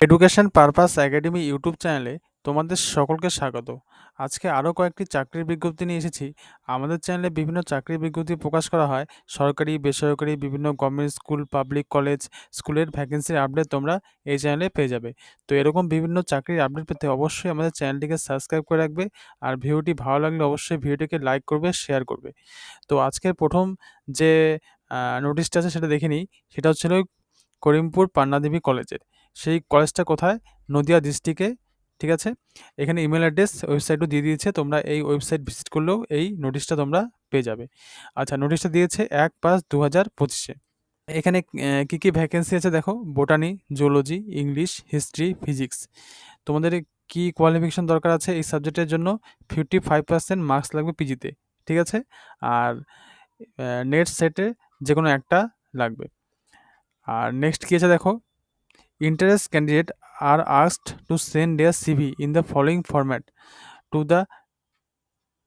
Education purpose academy YouTube চ্যানেলে তোমাদের সকলকে স্বাগত। আজকে আরও কয়েকটি চাকরির বিজ্ঞপ্তি নিয়ে এসেছি। আমাদের চ্যানেলে বিভিন্ন চাকরির বিজ্ঞপ্তি প্রকাশ করা হয়। সরকারি, বেসরকারি, বিভিন্ন গভর্নমেন্ট স্কুল পাবলিক কলেজ স্কুলের ভ্যাকেন্সির আপডেট তোমরা এই চ্যানেলে পেয়ে যাবে। তো এরকম বিভিন্ন চাকরির আপডেট পেতে অবশ্যই আমাদের চ্যানেলটিকে সাবস্ক্রাইব করে রাখবে আর ভিডিওটি ভালো লাগলে অবশ্যই ভিডিওটিকে লাইক করবে শেয়ার করবে। তো আজকের প্রথম যে নোটিশটা আছে সেটা দেখে নিই। সেটা হচ্ছিল করিমপুর পান্নাদেবী কলেজের। সেই কলেজটা কোথায়? নদিয়া ডিস্ট্রিক্টে, ঠিক আছে? এখানে ইমেল অ্যাড্রেস ওয়েবসাইটও দিয়ে দিয়েছে, তোমরা এই ওয়েবসাইট ভিজিট করলেও এই নোটিশটা তোমরা পেয়ে যাবে। আচ্ছা নোটিশটা দিয়েছে এক পাঁচ দু হাজার পঁচিশে। এখানে কী কী ভ্যাকেন্সি আছে দেখো? Botany zoology English history physics তোমাদের কি কোয়ালিফিকেশন দরকার আছে এই সাবজেক্টের জন্য? ফিফটি ফাইভ পার্সেন্ট মার্কস লাগবে পিজিতে ঠিক আছে? আর নেট সেটে যে কোনো একটা লাগবে। আর নেক্সট কী আছে দেখো? Interest ক্যান্ডিডেট আর asked to send their CV in the following format. To the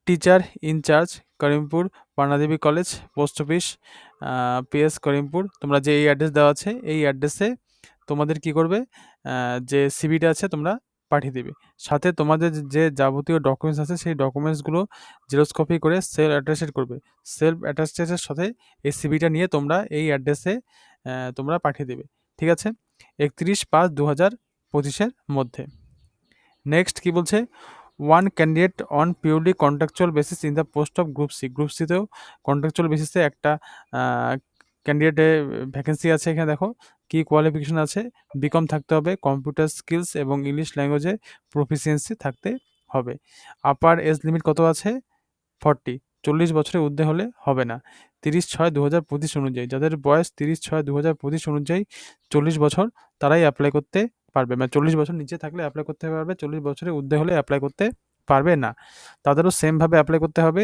teacher incharge Karimpur Pannadevi college post office PS Karimpur তোমরা যে এই অ্যাড্রেস দেওয়া আছে, এই অ্যাড্রেসে তোমাদের কি করবে? যে সিভিটা আছে তোমরা পাঠিয়ে দেবে। সাথে তোমাদের যে যাবতীয় ডকুমেন্টস আছে, সেই ডকুমেন্টসগুলো জেরক্স কপি করে সেলফ অ্যাটাচেড করবে। সেলফ অ্যাটাচেডের সাথে এই সিভিটা নিয়ে তোমরা এই অ্যাড্রেসে তোমরা পাঠিয়ে দেবে। ঠিক আছে? একত্রিশ পাঁচ দু হাজার পঁচিশের মধ্যে। নেক্সট কি বলছে? One candidate on purely contractual basis in the post of group C group সিতেও contractual বেসিসে একটা ক্যান্ডিডেটে ভ্যাকেন্সি আছে এখানে দেখো। কি কোয়ালিফিকেশন আছে? বিকম থাকতে হবে। কম্পিউটার স্কিলস এবং ইংলিশ ল্যাঙ্গুয়েজে প্রফিসিয়েন্সি থাকতে হবে। আপার এজ লিমিট কত আছে? ফর্টি চল্লিশ বছরের ঊর্ধ্বে হলে হবে না। তিরিশ ছয় দু হাজার পঁচিশ অনুযায়ী, যাদের বয়স তিরিশ ছয় দু হাজার পঁচিশ অনুযায়ী চল্লিশ বছর, তারাই অ্যাপ্লাই করতে পারবে। মানে চল্লিশ বছর নিচে থাকলে অ্যাপ্লাই করতে পারবে, চল্লিশ বছরের ঊর্ধ্বে হলে অ্যাপ্লাই করতে পারবে না। তাদেরও সেমভাবে অ্যাপ্লাই করতে হবে।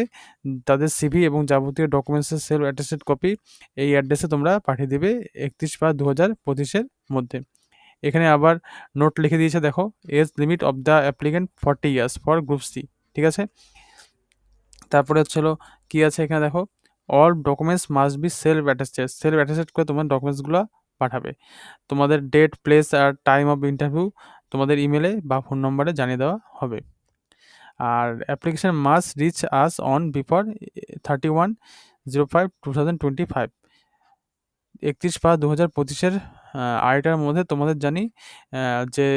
তাদের সিভি এবং যাবতীয় ডকুমেন্টসের সেলফ অ্যাটেস্টেড কপি এই অ্যাড্রেসে তোমরা পাঠিয়ে দেবে একত্রিশ পাঁচ দু হাজার পঁচিশের মধ্যে। এখানে আবার নোট লিখে দিয়েছে, দেখো age limit of the applicant forty years for group C ঠিক আছে? তারপরে হচ্ছিল কী আছে এখানে দেখো? All documents must be self attested self attested করে তোমার ডকুমেন্টসগুলো পাঠাবে। তোমাদের ডেট প্লেস আর টাইম অফ ইন্টারভিউ তোমাদের ইমেলে বা ফোন নম্বরে জানিয়ে দেওয়া হবে। আর application must reach us on before thirty one zero five two thousand twenty five একত্রিশ পাঁচ দু হাজার পঁচিশের আড়াইটার মধ্যে তোমাদের জানি যে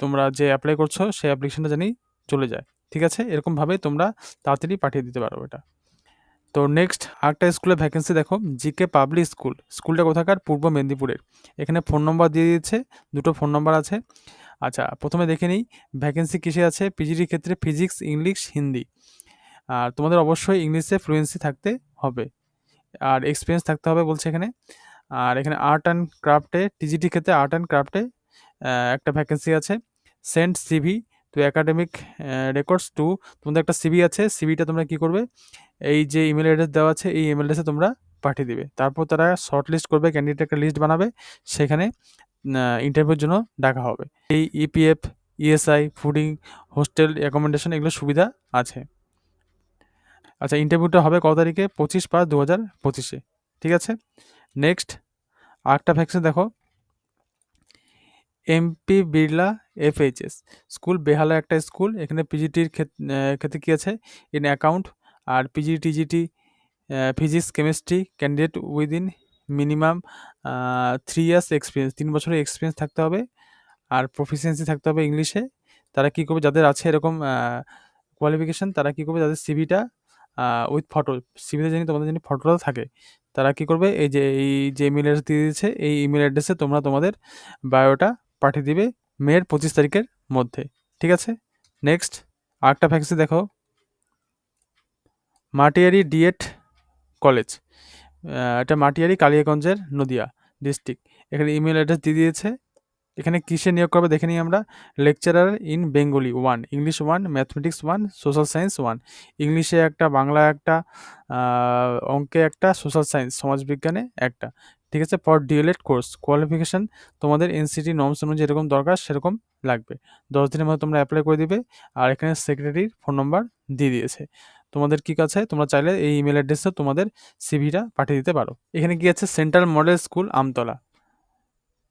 তোমরা যে অ্যাপ্লাই করছ, সেই অ্যাপ্লিকেশনটা জানি চলে যায়। ঠিক আছে? এরকমভাবে তোমরা তাড়াতাড়ি পাঠিয়ে দিতে পারো এটা। তো নেক্সট আরেকটা স্কুলে ভ্যাকেন্সি দেখো জিকে পাবলিক স্কুল স্কুলটা কোথাকার? পূর্ব মেদিনীপুরের। এখানে ফোন নম্বর দিয়ে দিয়েছে, দুটো ফোন নম্বর আছে। আচ্ছা প্রথমে দেখে নিই ভ্যাকেন্সি কিসে আছে? পিজিডির ক্ষেত্রে ফিজিক্স ইংলিশ হিন্দি আর তোমাদের অবশ্যই ইংলিশে ফ্লুয়েন্সি থাকতে হবে। আর এক্সপিরিয়েন্স থাকতে হবে বলছে এখানে। আর এখানে আর্ট অ্যান্ড ক্রাফটে টিজিটির ক্ষেত্রে আর্ট অ্যান্ড ক্রাফটে একটা ভ্যাকেন্সি আছে। Sent CV to academic records to তোমাদের একটা সিবি আছে সিবিটা তোমরা কী করবে? এই যে ইমেল অ্যাড্রেস দেওয়া আছে, এই ইমেল অ্যাড্রেসে তোমরা পাঠিয়ে দিবে। তারপর তারা শর্ট লিস্ট করবে ক্যান্ডিডেট একটা লিস্ট বানাবে, সেখানে ইন্টারভিউর জন্য ডাকা হবে। এই EPF ESI fooding hostel accommodation এগুলো সুবিধা আছে। আচ্ছা ইন্টারভিউটা হবে কত তারিখে? পঁচিশ পাঁচ দু হাজার পঁচিশে। ঠিক আছে? নেক্সট আরেকটা ভ্যাকসিন দেখো। MP Birla, FHS. School Behala একটা স্কুল, এখানে পিজিটির ক্ষেত্রে কী আছে? In account R PG TGT physics chemistry candidate within minimum three years experience তিন বছরের এক্সপিরিয়েন্স থাকতে হবে আর প্রফিসিয়েন্সি থাকতে হবে ইংলিশে। তারা কী করবে? যাদের আছে এরকম কোয়ালিফিকেশান তারা কী করবে? যাদের সিভিটা উইথ ফটো সিভিতে জানি তোমাদের জানি ফটোটা থাকে। তারা কী করবে? এই যে এই যে ইমেল অ্যাড্রেস দিয়ে দিয়েছে, এই ইমেল অ্যাড্রেসে তোমরা তোমাদের বায়োটা পাঠিয়ে দিবে মের পঁচিশ তারিখের মধ্যে, ঠিক আছে? নেক্সট আরেকটা ভ্যাকেন্সি দেখো। মাটিয়ারি ডিএড কলেজ এটা মাটিয়ারি কালিয়াগঞ্জের নদিয়া ডিস্ট্রিক্ট এখানে ইমেল অ্যাড্রেস দিয়ে দিয়েছে। এখানে কিসে নিয়োগ করবে দেখে নিই আমরা। Lecturer in Bengali one English one mathematics one social science one ইংলিশে একটা বাংলা একটা অঙ্কে একটা সোশ্যাল সায়েন্স সমাজবিজ্ঞানে একটা। ঠিক আছে? ফর ডিএলএড কোর্স কোয়ালিফিকেশান তোমাদের এনসিটি নর্মস অনুযায়ী যেরকম দরকার সেরকম লাগবে। দশ দিনের মধ্যে তোমরা অ্যাপ্লাই করে দিবে আর এখানে সেক্রেটারির ফোন নম্বর দিয়ে দিয়েছে। তোমাদের কী কাছে তোমরা চাইলে এই ইমেল অ্যাড্রেসে তোমাদের সিভিটা পাঠিয়ে দিতে পারো। এখানে কি আছে? সেন্ট্রাল মডেল স্কুল আমতলা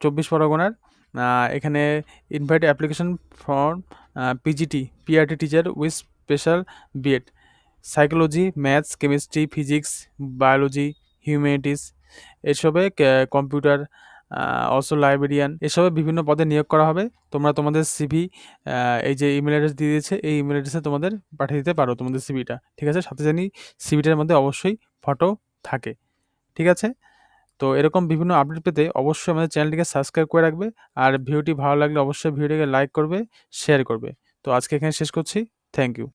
চব্বিশ পরগনার এখানে invite application for PGT PRT teacher with special BEd psychology maths chemistry physics biology humanities এসবে কম্পিউটার অলসো লাইব্রেরিয়ান এসবে বিভিন্ন পদে নিয়োগ করা হবে। তোমরা তোমাদের সিভি এই যে ইমেল অ্যাড্রেস দিয়ে দিয়েছে, এই ইমেল অ্যাড্রেসে তোমাদের পাঠিয়ে দিতে পারো তোমাদের সিভিটা ঠিক আছে? সাথে জানি সিভিটার মধ্যে অবশ্যই ফটো থাকে। ঠিক আছে? তো এরকম বিভিন্ন আপডেট পেতে অবশ্যই আমাদের চ্যানেলটিকে সাবস্ক্রাইব করে রাখবে। আর ভিডিওটি ভালো লাগলে অবশ্যই ভিডিওটিকে লাইক করবে শেয়ার করবে। তো আজকে এখানে শেষ করছি। Thank you